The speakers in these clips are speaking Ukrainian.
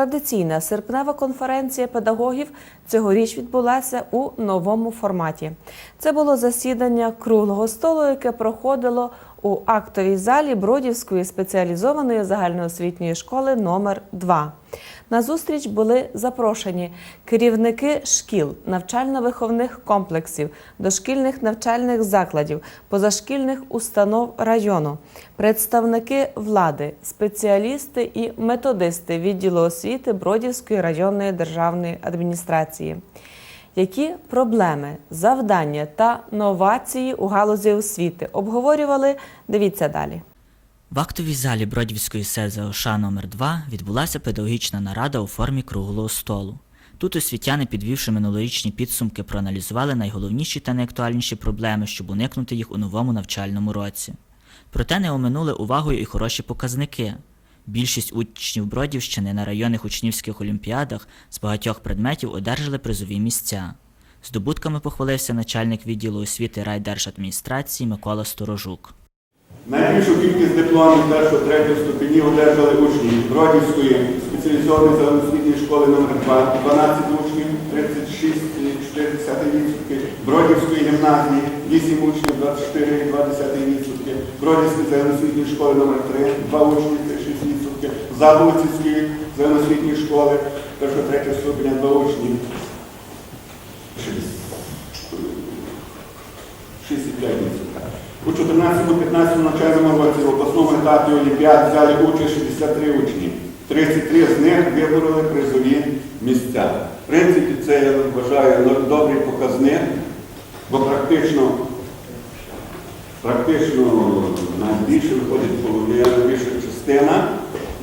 Традиційна серпнева конференція педагогів цьогоріч відбулася у новому форматі. Це було засідання круглого столу, яке проходило у актовій залі Бродівської спеціалізованої загальноосвітньої школи номер 2 На зустріч були запрошені керівники шкіл, навчально-виховних комплексів, дошкільних навчальних закладів, позашкільних установ району, представники влади, спеціалісти і методисти відділу освіти Бродівської районної державної адміністрації. Які проблеми, завдання та новації у галузі освіти обговорювали? Дивіться далі. В актовій залі Бродівської СЗОШ номер 2 відбулася педагогічна нарада у формі круглого столу. Тут освітяни, підвівши минулорічні підсумки, проаналізували найголовніші та найактуальніші проблеми, щоб уникнути їх у новому навчальному році. Проте не оминули увагою і хороші показники. Більшість учнів Бродівщини на районних учнівських олімпіадах з багатьох предметів одержали призові місця. Здобутками похвалився начальник відділу освіти райдержадміністрації Микола Сторожук. Найбільшу кількість дипломів першого третього ступені одержали учні Бродівської спеціалізованої загальноосвітньої школи номер 2 12 учнів, 36,4%, Бродівської гімназії 8 учнів, 24,2%, Бродівської загальноосвітньої школи номер 3 2 учні, 36%, Заболоцівської загальноосвітньої школи першого третього ступеня 2 учні, 65%. У 14-15 навчальному році в обласному етапі Олімпіад взяли участь 63 учні. 33 з них вибороли призові місця. В принципі, це я вважаю добрий показник, бо практично, практично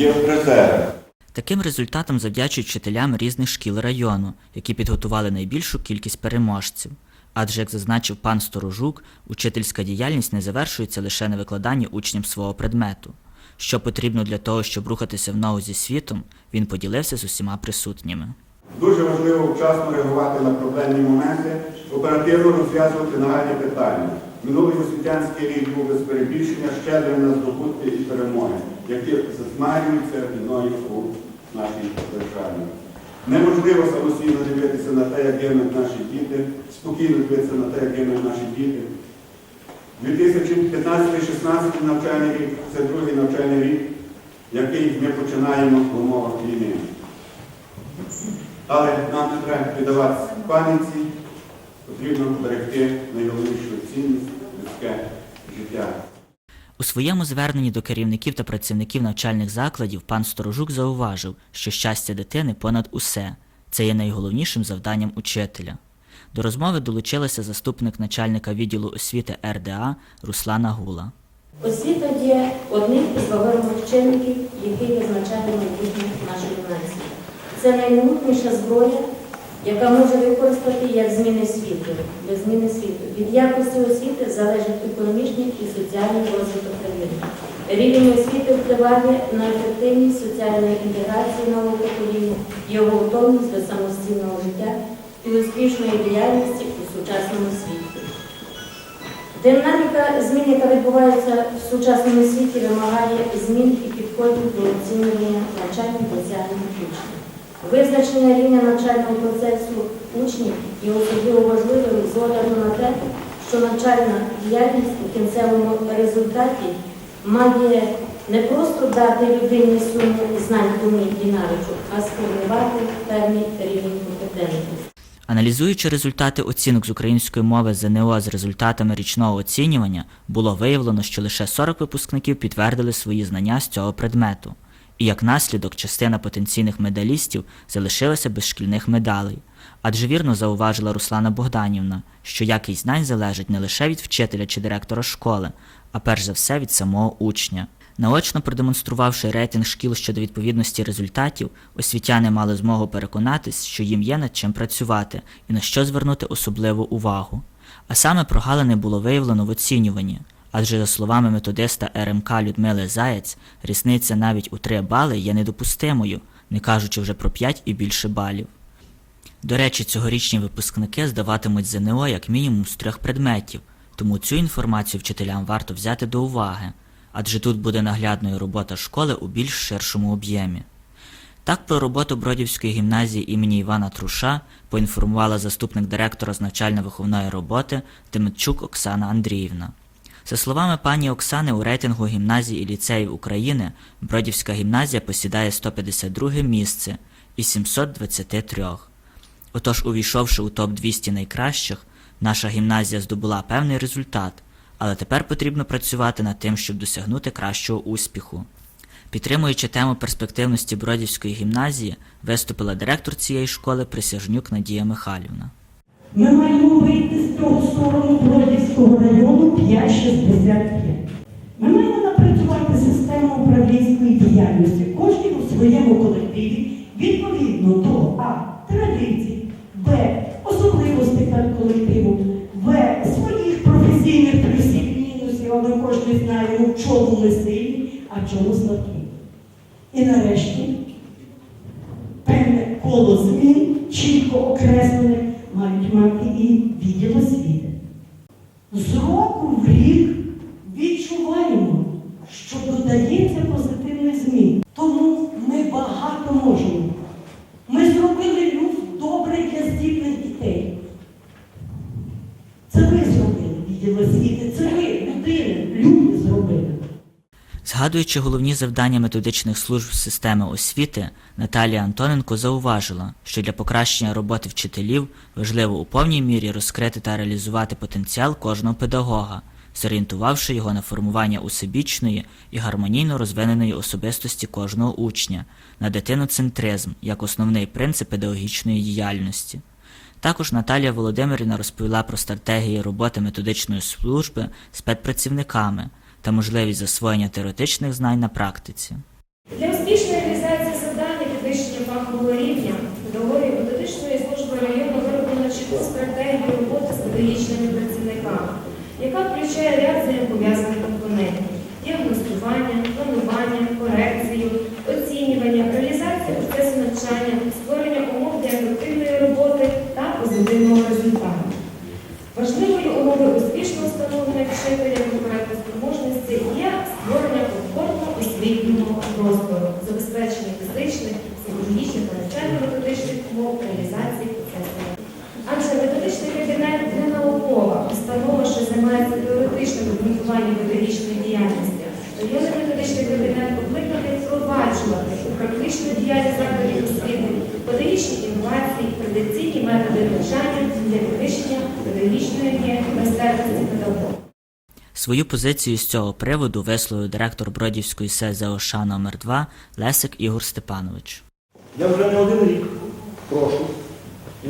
є в. Таким результатом завдячують вчителям різних шкіл району, які підготували найбільшу кількість переможців. Адже, як зазначив пан Сторожук, учительська діяльність не завершується лише на викладанні учням свого предмету. Що потрібно для того, щоб рухатися в ногу зі світом, він поділився з усіма присутніми. Дуже важливо вчасно реагувати на проблемні моменти, оперативно розв'язувати нагальні питання. Минулий освітянський рік був без перебільшення щедрим на здобутки і перемоги, які засмарюються війною у нашій державі. Неможливо самостійно дивитися на те, як гинуть наші діти, спокійно дивитися на те, як гинуть наші діти. 2015-16 навчальний рік це другий навчальний рік, який ми починаємо в умовах війни. Але нам не треба піддаватися паніці, потрібно берегти найголовнішу цінність людське життя. У своєму зверненні до керівників та працівників навчальних закладів пан Сторожук зауважив, що щастя дитини понад усе це є найголовнішим завданням учителя. До розмови долучилася заступник начальника відділу освіти РДА Руслана Гула. Освіта є одним із вагомих чинників, який визначає майбутнє нашої нації. Це наймогутніша зброя, яка може використати як зміни світу, без зміни світу. Від якості освіти залежить економічний і соціальний розвиток країни. Рівень освіти впливає на ефективність соціальної інтеграції нового покоління, його готовність до самостійного життя і успішної діяльності у сучасному світі. Динаміка змін, яка відбувається в сучасному світі, вимагає змін і підходів до оцінювання навчальних досягнень учнів. Визначення рівня навчального процесу учнів є особливо важливим з огляду на те, що навчальна діяльність у кінцевому результаті має не просто дати людині суму знань, умінь і навичок, а сформувати певний рівень компетентності. Аналізуючи результати оцінок з української мови ЗНО з результатами річного оцінювання, було виявлено, що лише 40 випускників підтвердили свої знання з цього предмету. І як наслідок, частина потенційних медалістів залишилася без шкільних медалей. Адже вірно зауважила Руслана Богданівна, що якість знань залежить не лише від вчителя чи директора школи, а перш за все від самого учня. Наочно продемонструвавши рейтинг шкіл щодо відповідності результатів, освітяни мали змогу переконатись, що їм є над чим працювати і на що звернути особливу увагу. А саме прогалини було виявлено в оцінюванні, адже, за словами методиста РМК Людмили Заєць, різниця навіть у 3 бали є недопустимою, не кажучи вже про 5 і більше балів. До речі, цьогорічні випускники здаватимуть ЗНО як мінімум з трьох предметів, тому цю інформацію вчителям варто взяти до уваги, адже тут буде наглядною робота школи у більш ширшому об'ємі. Так про роботу Бродівської гімназії імені Івана Труша поінформувала заступник директора з навчально-виховної роботи Тимчук Оксана Андріївна. За словами пані Оксани, у рейтингу гімназій і ліцеїв України Бродівська гімназія посідає 152 місце із 723. Отож, увійшовши у топ-200 найкращих, наша гімназія здобула певний результат, але тепер потрібно працювати над тим, щоб досягнути кращого успіху. Підтримуючи тему перспективності Бродівської гімназії, виступила директор цієї школи Присяжнюк Надія Михайлівна. Ми маємо вийти з того сторону Бродівського району 5,65. Ми маємо напрацювати систему управлінської діяльності. Кожен у своєму колективі відповідно до А. Традицій, Б. Особливостей колективу, В. Своїх професійних плюсів і мінусів, але кожен знає, ну, в чому ми сильні, а чому слабкі. І нарешті Згадуючи головні завдання методичних служб системи освіти, Наталія Антоненко зауважила, що для покращення роботи вчителів важливо у повній мірі розкрити та реалізувати потенціал кожного педагога, зорієнтувавши його на формування усебічної і гармонійно розвиненої особистості кожного учня, на дитиноцентризм як основний принцип педагогічної діяльності. Також Наталія Володимирівна розповіла про стратегії роботи методичної служби з педпрацівниками та можливість засвоєння теоретичних знань на практиці. Для успішної реалізації завдання підвищення фахового рівня педагогів методичної служби району вироблено чітку стратегію роботи з педагогічними працівниками, яка включає ряд взаємопов'язаних компонентів діагностування, планування, корекцію, оцінювання, реалізацію процесу навчання, створення умов для ефективної роботи та позитивного результату. Важливою умовою успішного встановлення вчителя конкурентоспроможності є створення комфортного освітнього простору, забезпечення фізичних, психологічних та навчально-методичних умов реалізації процесу. Адже методичний кабінет не наукова установа, що займається теоретичним обґрунтуванням педагогічної діяльності. Районний методичний кабінет покликаний впроваджувати у практичну діяльність закладів освіти педагогічні інновації, традиційні методи навчання для підвищення педагогічної майстерності педагога. Свою позицію з цього приводу висловив директор Бродівської СЗОШ номер 2 Лесик Ігор Степанович. Я вже не один рік прошу.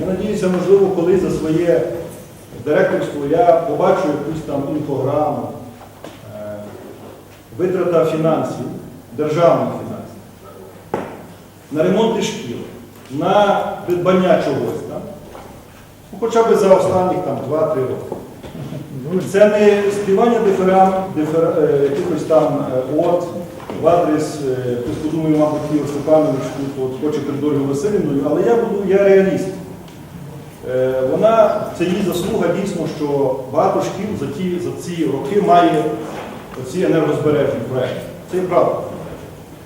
Я надіюся, можливо, колись за своє директорство я побачу якусь там інфограму, е, витрата фінансів, державних фінансів, на ремонти шкіл, на придбання чогось. там. Ну, хоча б за останніх 2-3 роки. Це не співання диферам, дифер, е, якихось там е, от в адрес, е, хтось подумає, мабуть, Ігор Степанович хоче перед Васильівною, але я буду, я реаліст. Е, Вона, це її заслуга дійсно, що багато шкіл за ті, за ці роки має оці енергозбережні проекти. Це є правда.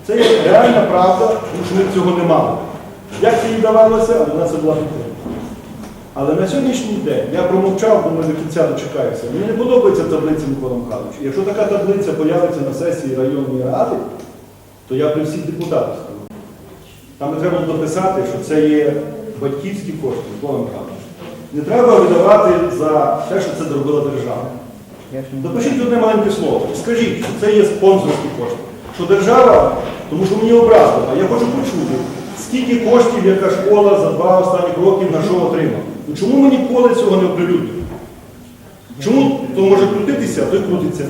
Це є реальна правда, тому що ми цього не мали. Як це їй давалося, вона це була підтримка. Але на сьогоднішній день я промовчав, думаю, до кінця дочекаюся. Мені не подобається таблиця Микола Михайлович. Якщо така таблиця появиться на сесії районної ради, то я при всіх депутатах скажу. Там треба дописати, що це є батьківські кошти, Микола Михайлович. Не треба видавати за те, що це зробила держава. Допишіть одне маленьке слово. Скажіть, що це є спонсорські кошти. Що держава, тому що мені образливо, а я хочу почути, скільки коштів яка школа за два останніх роки на що отримала. Ну чому ми ніколи цього не оприлюднюємо? Чому то може крутитися, а той крутиться,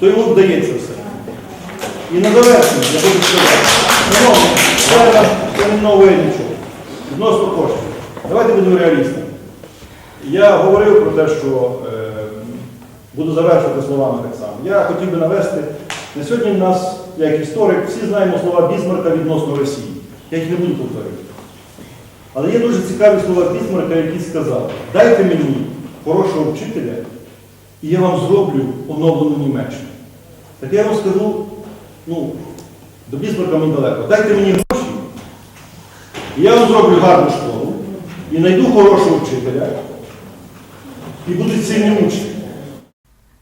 то йому вдається все. І на завершення я хочу сказати, шановні, це, це не нове нічого. Відносно коштів. Давайте будемо реалістами. Я говорив про те, що е, буду завершувати словами так само. Я хотів би навести, на сьогодні в нас, як історик, всі знаємо слова Бісмарка відносно Росії. Я їх не буду повторювати. Але є дуже цікаві слова Бісмарка, який сказав, дайте мені хорошого вчителя, і я вам зроблю оновлену Німеччину. Так я вам скажу, ну, до Бісмарка мені далеко. Дайте мені гроші, І я вам зроблю гарну школу, і знайду хорошого вчителя, і будуть сильні учні.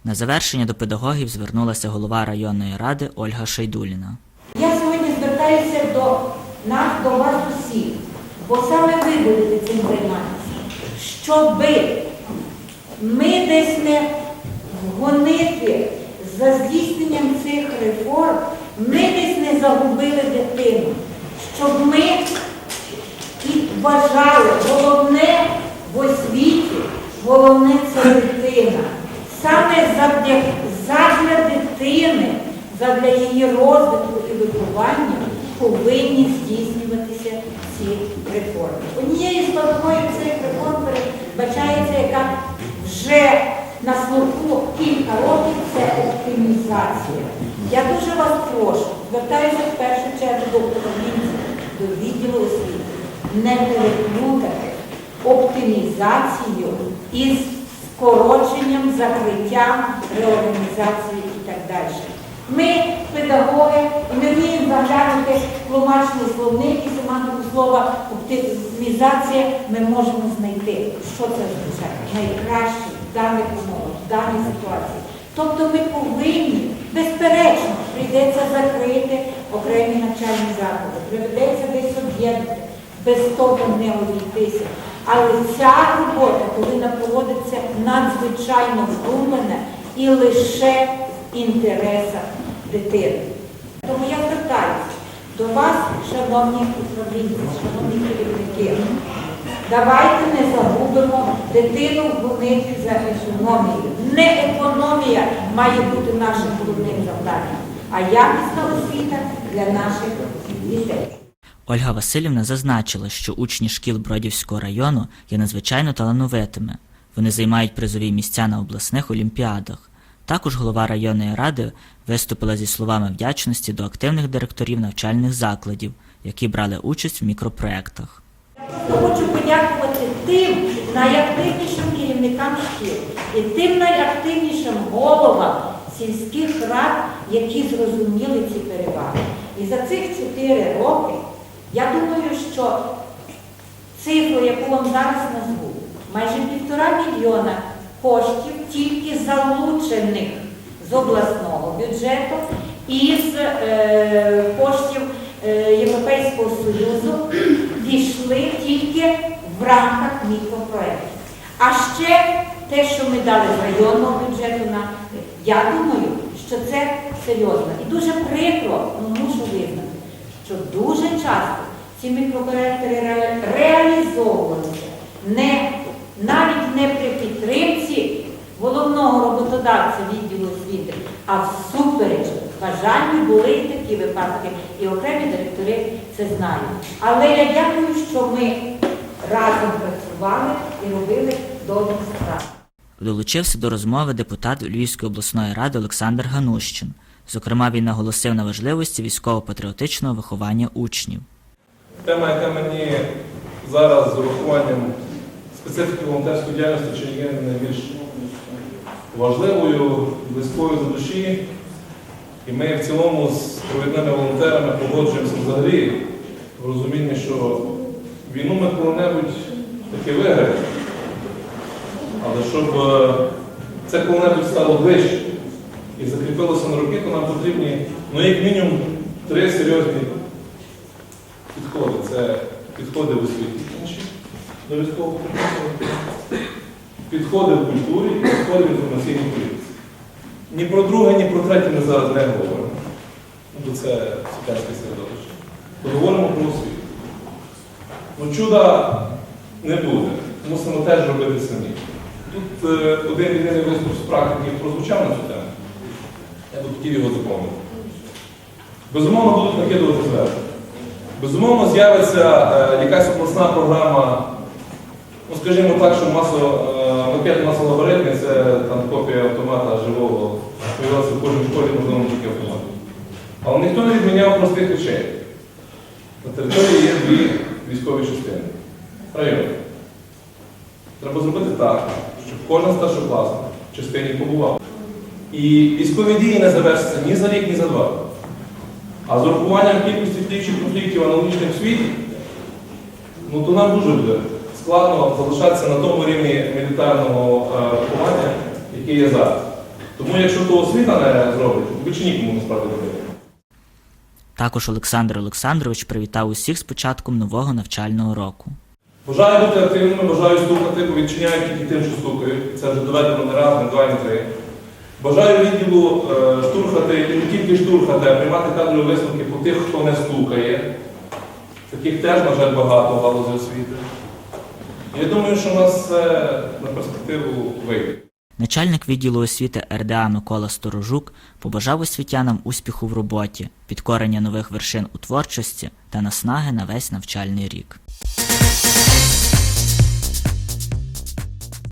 На завершення до педагогів звернулася голова районної ради Ольга Шайдуліна. Я сьогодні звертаюся до нас, до вас усіх, бо саме ви будете цим займатися, щоби ми десь не гонити за здійсненням цих реформ, ми десь не загубили дитину, щоб ми і вважали, головне в освіті, головне це дитина. Саме задля, дитини, задля її розвитку і виховання повинні здійснюватися ці реформи. Однією складовою цих реформ передбачається, яка вже на слуху кілька років, це оптимізація. Я дуже вас прошу, звертаюся в першу чергу до управлінців, до відділу освіти, не переплутати оптимізацію із скороченням, закриттям, реорганізацією і так далі. Ми, педагоги, ми вміємо заглянути тлумачний словник і семантику слова оптимізація ми можемо знайти, що це означає найкраще в даних умовах, в даній ситуації. Тобто ми повинні, безперечно, прийдеться закрити окремі навчальні заклади, приведеться десь об'єднати, без того не обійтися. Але ця робота повинна проводитися надзвичайно вдумлена і лише в інтересах дитини. Тому я звертаюся до вас, шановні управлінці, шановні керівники. Давайте не загубимо дитину в за економією. Не економія має бути нашим головним завданням, а якісна освіта для наших дітей. Ольга Васильівна зазначила, що учні шкіл Бродівського району є надзвичайно талановитими. Вони займають призові місця на обласних олімпіадах. Також голова районної ради виступила зі словами вдячності до активних директорів навчальних закладів, які брали участь в мікропроектах. Просто хочу подякувати тим найактивнішим керівникам шкіл і тим найактивнішим головам сільських рад, які зрозуміли ці переваги. І за цих чотири роки я думаю, що цифру, яку вам зараз назву, майже півтора мільйона коштів тільки залучених з обласного бюджету і з е, коштів е, Європейського Союзу дійшли тільки в рамках мікропроєктів. А ще те, що ми дали з районного бюджету на я думаю, що це серйозно. І дуже прикро, ну мушу визнати, що дуже часто ці мікропроекти ре- реалізовувалися не навіть не при підтримці головного роботодавця відділу освіти, а всупереч бажанню були і такі випадки, і окремі директори це знають. Але я дякую, що ми разом працювали і робили добрі справи. Долучився до розмови депутат Львівської обласної ради Олександр Ганущин. Зокрема, він наголосив на важливості військово-патріотичного виховання учнів. Тема, яка мені зараз з урахуванням специфіки волонтерської діяльності чи є найбільш важливою, близькою до душі. І ми в цілому з провідними волонтерами погоджуємося взагалі в розумінні, що війну ми коли-небудь таки виграємо. Але щоб е, це коли-небудь стало ближче і закріпилося на роки, то нам потрібні, ну, як мінімум, три серйозні. Це підходи в освіті інші до військового підходи в культурі підходи в інформаційній політиці. Ні про друге, ні про третє ми зараз не говоримо. Бо це світянське середовище. Поговоримо про освіту. Ну, чуда не буде. Мусимо теж робити самі. Тут е, один єдиний виступ з практики прозвучав на цю тему. Я би хотів його доповнити. Безумовно, будуть накидувати зверху. Безумовно, з'явиться е, якась обласна програма, ну скажімо так, що масо, е, макет масолаборитмі це там копія автомата живого, появилася в кожній школі, можливо, тільки автомат. Але ніхто не відміняв простих речей. На території є дві військові частини. Райони. Треба зробити так, щоб кожен старшокласник в частині побував. І військові дії не завершаться ні за рік, ні за два. А з урахуванням кількості втічних конфліктів аналогічних в світі, ну то нам дуже буде складно залишатися на тому рівні мілітарного е, виховання, який є зараз. Тому якщо то освіта не зробить, то більше нікому насправді робити. Також Олександр Олександрович привітав усіх з початком нового навчального року. Бажаю бути активними, бажаю стукати, бо відчиняють тільки тим, що стукають. Це вже доведено не раз, не два, не три. Бажаю відділу е, штурхати і не тільки штурхати, а приймати кадрові висновки по тих, хто не стукає. Таких теж, на жаль, багато в галузі освіти. Я думаю, що у нас це на перспективу вийде. Начальник відділу освіти РДА Микола Сторожук побажав освітянам успіху в роботі, підкорення нових вершин у творчості та наснаги на весь навчальний рік.